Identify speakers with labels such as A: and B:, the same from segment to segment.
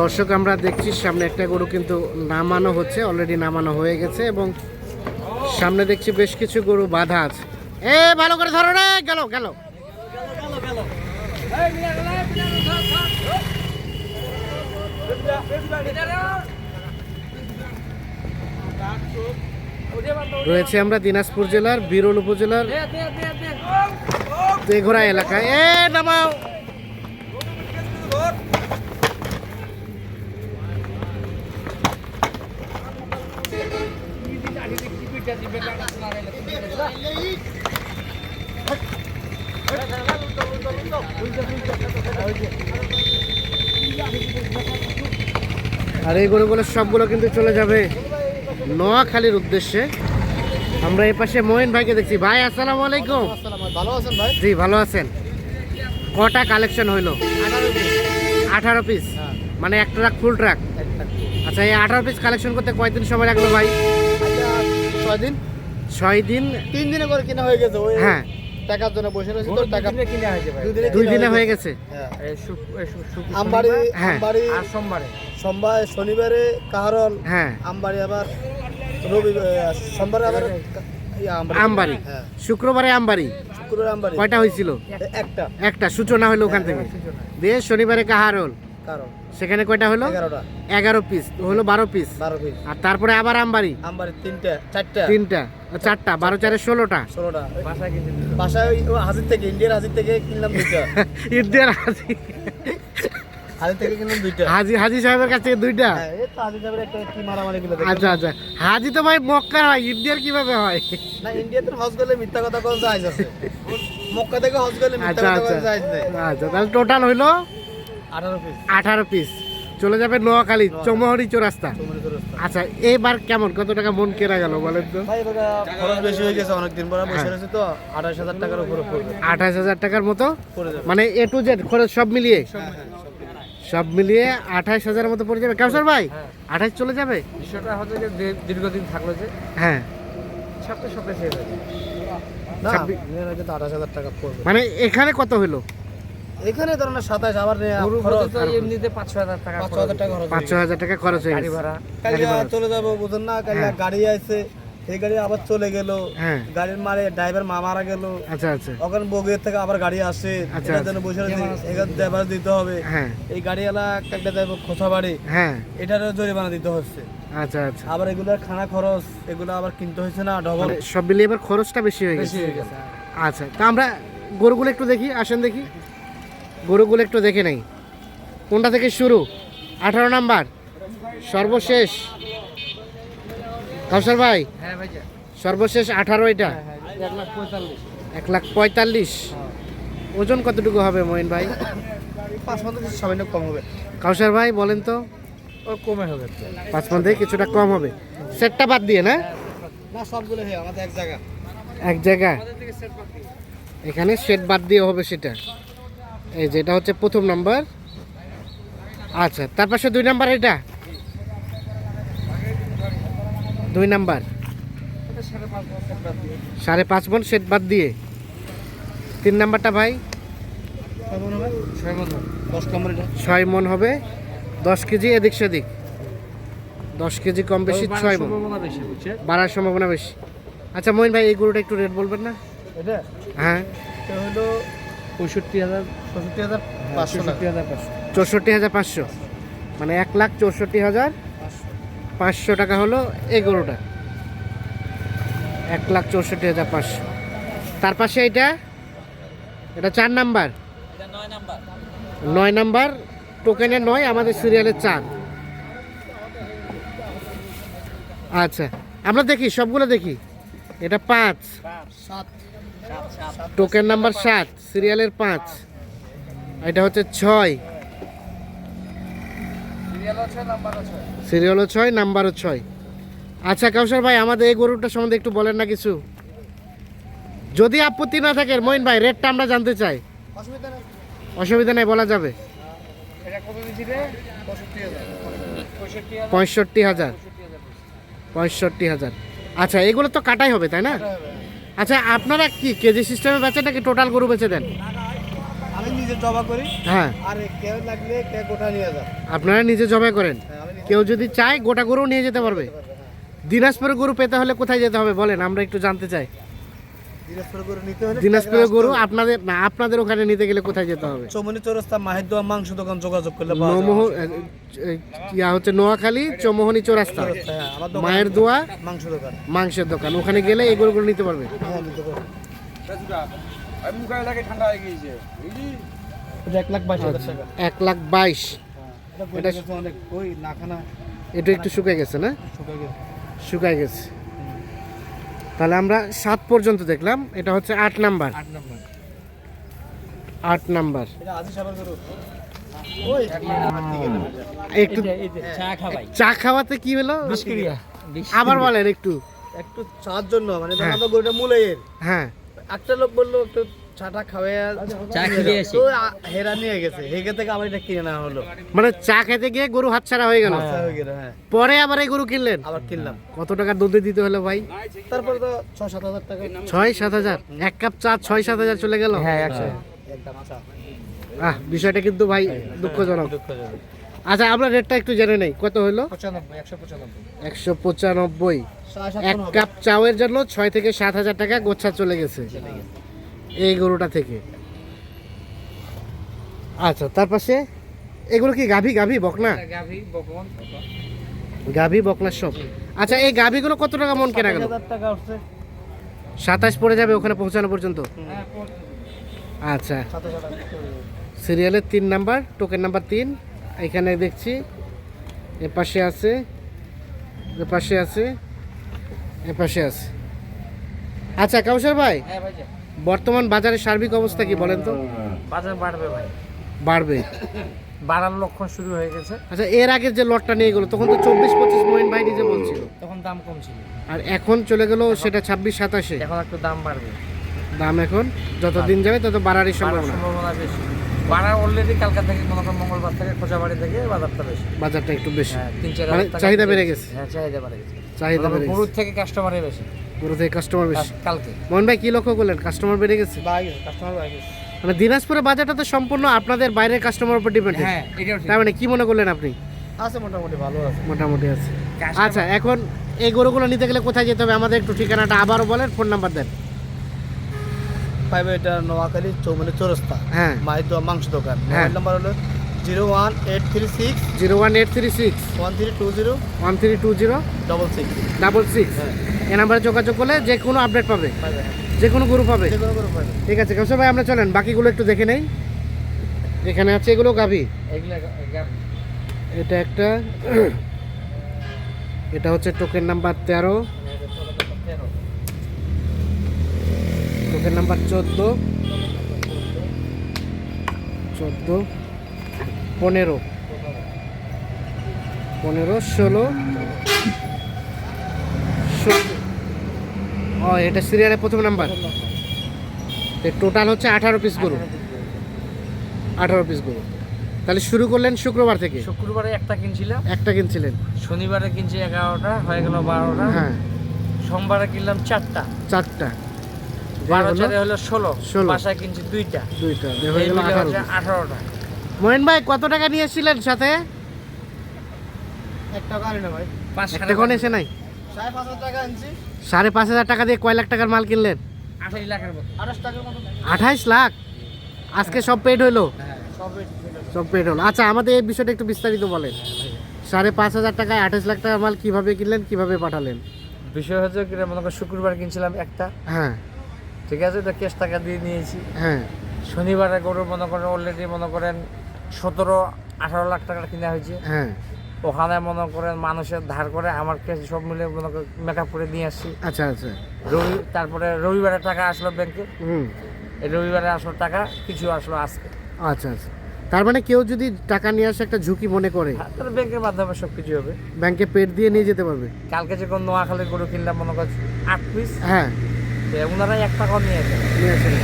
A: দর্শক আমরা দেখছি সামনে একটা গরু কিন্তু নামানো হচ্ছে অলরেডি নামানো হয়ে গেছে এবং সামনে দেখছি বেশ কিছু গরু বাধা আছে। এ ভালো করে ধরো রে গেল গেল। রয়েছে আমরা দিনাজপুর জেলার বিরল উপজেলার এলাকায়। এ নামাও। আর এই গরুগুলো সবগুলো কিন্তু চলে যাবে নোয়াখালীর উদ্দেশ্যে। আমরা এই পাশে মহিন ভাইকে দেখছি। ভাই আসসালামু আলাইকুম।
B: ভালো আছেন ভাই
A: জি ভালো আছেন? কটা কালেকশন হইল? আঠারো পিস। মানে এক ট্রাক ফুল ট্রাক আচ্ছা এই আঠারো পিস কালেকশন করতে কয়দিন সময় লাগল ভাই?
B: ছয় দিন।
A: ছয় দিন?
B: তিন দিনে করে কিনা হয়ে গেছে
A: হ্যাঁ।
B: টাকার জন্য বসে রয়েছে তো টাকা
C: কিনে হয়েছে
B: দুই দিনে
A: দুই দিনে হয়ে গেছে?
B: হ্যাঁ। আমবাড়ি
A: হ্যাঁ।
B: আমবাড়ি
C: আর সোমবারে।
B: সোমবার শনিবারে কাহারল
A: হ্যাঁ।
B: আমবাড়ি আবার রবি সোমবারে আবার
A: আমবাড়ি।
B: হ্যাঁ।
A: শুক্রবারে আমবাড়ি।
B: শুক্রবার আমবাড়ি।
A: কয়টা হয়েছিল?
B: একটা।
A: একটা। সূচনা হলো ওখান থেকে। দিয়ে শনিবারে কাহারল।
B: কারণ?
A: সেখানে কয়টা হলো?
B: এগারোটা।
A: এগারো পিস হলো বারো পিস
B: বারো পিস
A: আর তারপরে আবার আমবাড়ি?
B: আমবাড়ি তিনটা চারটা।
A: তিনটা। চারটা বারো চারে ষোলোটা।
B: ষোলোটা। ওই হাজির থেকে ইন্ডিয়ার হাজির থেকে কিনলাম দুইটা।
A: ঈদের হাজি
B: থেকে কিনলাম দুইটা।
A: হাজি হাজি সাহেবের কাছ থেকে দুইটা?
B: হ্যাঁ তো হাজির সাহেবের একটা কি মারামারি
A: আচ্ছা আচ্ছা। হাজি তো ভাই মক্কার হয় ইন্ডিয়ার কীভাবে হয়?
B: না ইন্ডিয়াতে হজ করলে মিথ্যা কথা কোন আছে। মক্কা থেকে হজ করলে মিথ্যা
A: আচ্ছা
B: কথা
A: আচ্ছা।
B: কোন
A: আচ্ছা তাহলে টোটাল হইল?
B: আঠারো পিস
A: চলে যাবে নোয়াখালী চৌমহরি চৌরাস্তা। আচ্ছা এইবার কেমন? কত টাকা মন কেনা গেল বলেন তো?
B: খরচ বেশি হয়ে গেছে অনেকদিন পরে বসে রয়েছে তো আঠাশ হাজার টাকার উপরে
A: আঠাশ হাজার টাকার মতো? মানে এ টু জেড খরচ সব মিলিয়ে? সব মিলিয়ে। আঠাশ হাজারের মতো পড়ে যাবে। কাউসার ভাই আঠাশ চলে যাবে?
C: বিষয়টা হচ্ছে যে দীর্ঘদিন থাকল যে
A: হ্যাঁ।
C: সপ্তাহে সপ্তাহে শেষ হয়ে
B: হাজার পড়বে।
A: মানে এখানে কত হলো?
B: এখানে ধরো না সাতাশ আবার
C: এমনিতে পাঁচশো হাজার টাকা
B: পাঁচ ছ হাজার টাকা খরচ
A: পাঁচ ছ হাজার টাকা খরচ হয়ে
C: গাড়ি ভাড়া।
B: কাল চলে যাব বুঝুন না কাল
A: হ্যাঁ।
B: গাড়ি আছে এই গাড়ি আবার চলে গেল।
A: হ্যাঁ।
B: গাড়ির মারে ড্রাইভার মা মারা গেল।
A: আচ্ছা আচ্ছা।
B: ওখানে বগুয়ের থেকে আবার গাড়ি আসে।
A: আচ্ছা,
B: এটার জন্য বসে এখানে ড্রাইভার দিতে হবে।
A: হ্যাঁ।
B: এই গাড়িওয়ালা একটা যাইব খোসা বাড়ি
A: হ্যাঁ।
B: এটারও জরিমানা দিতে হচ্ছে।
A: আচ্ছা আচ্ছা।
B: আবার এগুলোর খানা খরচ এগুলো আবার কিনতে হয়েছে না ডবল
A: সব মিলিয়ে এবার খরচটা বেশি হয়ে গেছে। আচ্ছা তা আমরা গরুগুলো একটু দেখি আসেন দেখি। গরুগুলো একটু দেখে নেই। কোনটা থেকে শুরু? আঠারো নাম্বার। সর্বশেষ। কাউসার ভাই?
C: হ্যাঁ
A: সর্বশেষ আঠারো এটা?
C: এক লাখ পঁয়তাল্লিশ।
A: এক লাখ পঁয়তাল্লিশ। ওজন কতটুকু হবে মহিন ভাই?
B: পাঁচ পঞ্চাশ সামান্য কম হবে।
A: কাউসার ভাই বলেন তো।
C: ও কমে হবে
A: পাঁচ থেকে কিছুটা কম হবে। সেটটা বাদ দিয়ে না?
B: না সবগুলো হ্যাঁ আমাদের এক জায়গা।
A: এক জায়গা। এখানে সেট বাদ দিয়ে হবে সেটা। এই যে এটা হচ্ছে প্রথম নাম্বার। আচ্ছা তার পাশে দুই নাম্বার এটা? দুই নাম্বার। সাড়ে পাঁচ মন সেট বাদ দিয়ে। তিন নাম্বারটা ভাই?
C: ছয়
A: মন হবে। দশ কেজি এদিক সেদিক। দশ কেজি কম বেশি ছয় মন। বাড়ার সম্ভাবনা বেশি। আচ্ছা মহিন ভাই এই গরুটা একটু রেট বলবেন না? হ্যাঁ।
B: হলো
C: পঁয়ষট্টি হাজার
B: পঁয়ষট্টি হাজার পাঁচশো টাকা
C: হাজার পাঁচশো।
A: চৌষট্টি হাজার পাঁচশো। মানে এক লাখ চৌষট্টি হাজার পাঁচশো টাকা হলো এই গরুটা। এক লাখ চৌষট্টি হাজার পাঁচশো। তার পাশে এটা এটা চার নাম্বার। নয় নাম্বার। টোকেনে নয় আমাদের সিরিয়ালের চার। আচ্ছা আমরা দেখি সবগুলো দেখি। এটা পাঁচ।
B: সাত।
A: টোকেন নাম্বার সাত, সিরিয়ালের পাঁচ। এটা হচ্ছে ছয়। সিরিয়ালও ছয়, নাম্বারও ছয়। আচ্ছা কাউসার ভাই, আমাদের এই গরুটা সম্বন্ধে একটু বলেন না কিছু। যদি আপত্তি না থাকে মইন ভাই, রেটটা আমরা জানতে চাই।
B: অসুবিধা নেই,
A: বলা যাবে।
B: পঁয়ষট্টি হাজার।
C: পঁয়ষট্টি হাজার।
A: আচ্ছা এগুলো তো কাটাই হবে, তাই না? আচ্ছা আপনারা কি কেজি সিস্টেমে বেচেন নাকি টোটাল গরু বেচে দেন?
B: আমি নিজে জবা করি।
A: হ্যাঁ।
B: আর কেউ লাগলে কে গোটা নিয়ে যা
A: আপনারা নিজে জবাই করেন?
B: হ্যাঁ,
A: কেউ যদি চায় গোটা গরু নিয়ে যেতে পারবে।
B: দিনাজপুরের হ্যাঁ।
A: দিনাজপুরে গরু পেতে হলে কোথায় যেতে হবে বলেন আমরা একটু জানতে চাই।
B: দিনাজপুর গরু
A: আপনাদের না আপনাদের ওখানে নিতে গেলে কোথায় যেতে হবে?
B: চৌমনি চৌরাস্তা মাহের দোয়া মাংস দোকান যোগাযোগ করলে
A: ইয়া হচ্ছে নোয়াখালী চৌমোহনী চৌরাস্তা।
B: হ্যাঁ,
A: মায়ের দোয়া
B: মাংস দোকান।
A: মাংসের দোকান। ওখানে গেলে এই গরুগুলো নিতে পারবে?
B: হ্যাঁ এক লাখ বাইশ
A: বাইশ।
B: এটা
A: একটু শুকিয়ে গেছে না? শুকায় গেছে। তাহলে আমরা সাত পর্যন্ত দেখলাম। এটা হচ্ছে আট নাম্বার।
C: আট নাম্বার।
A: একটু
C: চা
A: খাওয়াতে কি হলো? আবার বলেন একটু।
B: একটু চার জন্য মানে
A: হ্যাঁ।
B: গরুটা মূলের
A: হ্যাঁ।
B: একটা লোক বলল একটু চাটা খাওয়াই
C: চা খেয়ে আসি।
B: তো আ- হেরা নিয়ে গেছে। হেগে থেকে আবার এটা কিনে নেওয়া হলো।
A: মানে চা খেতে গিয়ে গরু হাতছাড়া হয়ে গেল।
B: আচ্ছা হয়ে গেল হ্যাঁ।
A: পরে আবার এই গরু কিনলেন?
B: আবার কিনলাম।
A: কত টাকা দুধে দিতে হলো ভাই?
B: তারপরে তো ছয় সাত হাজার টাকা।
A: ছয় সাত হাজার? এক কাপ চা ছয় সাত হাজার চলে গেল?
C: হ্যাঁ একশো।
B: এক কাপ চা
A: আহ বিষয়টা কিন্তু ভাই দুঃখজনক।
B: দুঃখজনক।
A: আচ্ছা আমরা রেটটা একটু জেনে নেই। কত হলো?
C: একশো পঁচানব্বই।
A: এক। কাপ চাউয়ের জন্য ছয় থেকে সাত হাজার টাকা গোচ্ছা চলে গেছে। এই গরুটা থেকে। আচ্ছা তার পাশে এগুলো কি গাভী গাভী বকনা?
C: গাভি বকন
A: সব। আচ্ছা এই গাভীগুলো কত টাকা মন কেনা গেল? সাতাশ পড়ে যাবে ওখানে পৌঁছানো পর্যন্ত?
C: হ্যাঁ
A: আচ্ছা। সিরিয়ালের তিন নাম্বার টোকেন নাম্বার তিন। এখানে দেখছি এ পাশে আছে এ পাশে আছে এ পাশে আছে। আচ্ছা কাউসার ভাই?
C: হ্যাঁ ভাই
A: বর্তমান বাজারের সার্বিক অবস্থা কি বলেন তো?
C: বাজার বাড়বে ভাই।
A: বাড়বে।
C: বাড়ার লক্ষণ শুরু হয়ে গেছে।
A: আচ্ছা এর আগে যে লটটা নিয়ে গেলো তখন তো চব্বিশ পঁচিশ মোহিন ভাই নিজে বলছিল।
C: তখন দাম কম ছিল
A: আর এখন চলে গেল সেটা ছাব্বিশ সাতাশে।
C: এখন একটু দাম বাড়বে।
A: দাম এখন যত দিন যাবে তত বাড়ারই
C: বাড়ার
A: সম্ভাবনা।
C: সম্ভাবনা বেশি। বাড়ার অলরেডি কালকা থেকে মনে করেন মঙ্গলবার থেকে খোঁজাবাড়ি থেকে বাজারটা বেশি।
A: বাজারটা একটু বেশি।
C: হ্যাঁ তিন চার
A: মানে চাহিদা বেড়ে গেছে।
C: হ্যাঁ চাহিদা বেড়ে গেছে।
A: চাহিদা বেড়ে
C: গরুর থেকে কাস্টমারই বেশি।
A: পুরো থেকে কাস্টমার বেশি।
C: কালকে।
A: মোহন ভাই কি লক্ষ্য করলেন? কাস্টমার বেড়ে গেছে?
B: কাস্টমার বাই গেছে।
A: মানে দিনাজপুরের বাজারটা তো সম্পূর্ণ আপনাদের বাইরের কাস্টমার উপর ডিপেন্ড
C: হ্যাঁ
A: তার মানে কি মনে করলেন আপনি?
B: আছে মোটামুটি ভালো আছে।
A: মোটামুটি আছে। আচ্ছা এখন এই গরুগুলো নিতে গেলে কোথায় যেতে হবে? আমাদের একটু ঠিকানাটা আবারও বলেন ফোন নাম্বার দেন।
B: পাইবে এটা নোয়াখালী চৌমনি চৌরাস্তা।
A: হ্যাঁ।
B: মায়ের দোয়া মাংস দোকান।
A: হ্যাঁ।
B: মোবাইল নাম্বার হলো zero one eight three six
A: zero one eight three six
B: one three two zero
A: one three two zero
B: double six.
A: Double six.
B: হ্যাঁ।
A: এ নাম্বারে যোগাযোগ করলে যে কোনো আপডেট পাবে। যে কোনো গ্রুপ পাবে ঠিক আছে কাউসার ভাই আমরা চলেন বাকিগুলো একটু দেখে নেই। এখানে আছে এগুলো গাভি। এটা একটা এটা হচ্ছে টোকেন নাম্বার তেরো।
C: তেরো।
A: টোকেন নাম্বার চোদ্দ। চোদ্দ পনেরো। পনেরো ষোলো। ষোলো ও এটা সিরিয়ালের প্রথম নাম্বার। টোটাল হচ্ছে আঠারো পিস গরু। আঠারো পিস গরু। তাহলে শুরু করলেন শুক্রবার থেকে?
C: শুক্রবারে একটা কিনছিলাম।
A: একটা কিনছিলেন?
C: শনিবারে কিনছি এগারোটা হয়ে গেল বারোটা।
A: হ্যাঁ।
C: সোমবারে কিনলাম চারটা।
A: চারটা।
C: বারো
A: হলো
C: চারে হলো ষোলো।
A: ষোলো।
C: বাসায় কিনছি দুইটা।
A: দুইটা। হয়ে গেল
C: আঠারোটা।
A: মোহিন ভাই কত টাকা নিয়ে এসেছিলেন সাথে?
B: এক টাকা আনি না ভাই।
C: পাঁচ
A: এসে নাই?
B: সাড়ে পাঁচ টাকা আনছি।
A: সাড়ে পাঁচ হাজার টাকা দিয়ে কয় লাখ টাকার মাল কিনলেন?
C: আঠাশ লাখের মতো।
B: মতো।
A: আঠাইশ লাখ? আজকে সব পেড হইল?
B: সব
A: সব পেড হলো। আচ্ছা আমাদের এই বিষয়টা একটু বিস্তারিত বলেন। সাড়ে পাঁচ হাজার টাকায় আঠাশ লাখ টাকার মাল কীভাবে কিনলেন কীভাবে পাঠালেন?
C: বিষয় হচ্ছে কি মনে করেন শুক্রবার কিনছিলাম একটা।
A: হ্যাঁ।
C: ঠিক আছে এটা কেস টাকা দিয়ে নিয়েছি।
A: হ্যাঁ।
C: শনিবারে গরু মনে করেন অলরেডি মনে করেন সতেরো আঠারো লাখ টাকার কিনা হয়েছে।
A: হ্যাঁ।
C: ওখানে মনে করেন মানুষের ধার করে আমার কেস সব মিলে মনে করেন মেকআপ করে নিয়ে আসছি।
A: আচ্ছা আচ্ছা।
C: রবি তারপরে রবিবারে টাকা আসলো ব্যাংকে
A: হুম।
C: এই রবিবারে আসলো টাকা কিছু আসলো আজকে।
A: আচ্ছা আচ্ছা। তার মানে কেউ যদি টাকা নিয়ে আসে একটা ঝুঁকি মনে করে
C: হ্যাঁ, তাহলে ব্যাংকের মাধ্যমে সব কিছু হবে
A: ব্যাংকে পেড দিয়ে নিয়ে যেতে পারবে।
C: কালকে যখন নোয়াখালী গরু কিনলাম মনে করেন আট পিস
A: হ্যাঁ।
C: ওনারা এক টাকাও নিয়ে আসে
A: নিয়ে আসেন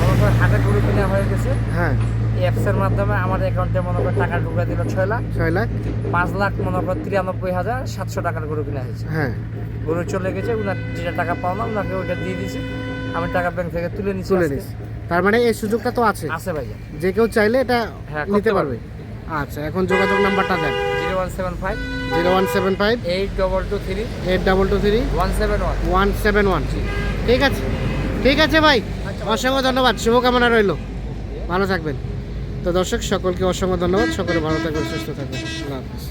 C: মনে করেন হাটে গরু কিনা হয়ে গেছে।
A: হ্যাঁ।
C: অ্যাপসের মাধ্যমে আমার অ্যাকাউন্টে মনে করেন টাকা ঢুকে দিল ছয় লাখ।
A: ছয় লাখ?
C: পাঁচ লাখ মনে করেন তিরানব্বই হাজার সাতশো টাকার গরু কিনা হয়েছে।
A: হ্যাঁ।
C: গরু চলে গেছে ওনার যেটা টাকা পাওনা ওনাকে ওইটা দিয়ে দিয়েছি আমি টাকা ব্যাংক থেকে তুলে নিচ্ছি
A: তুলে
C: আজকে।
A: তার মানে এই সুযোগটা তো আছে।
C: আছে ভাইজান
A: যে কেউ চাইলে এটা
C: হ্যাঁ,
A: নিতে পারবে। আচ্ছা এখন যোগাযোগ নাম্বারটা দেন।
C: Zero one seven five.
A: Zero one seven five.
C: Eight double two three.
A: Eight double two three.
C: One seven one.
A: One seven one. ঠিক আছে। ঠিক আছে ভাই। অসংখ্য ধন্যবাদ। শুভকামনা রইল। ভালো থাকবেন। তো দর্শক সকলকে অসংখ্য ধন্যবাদ। সকলে ভালো থাকবেন সুস্থ থাকবেন। আল্লাহ হাফিজ।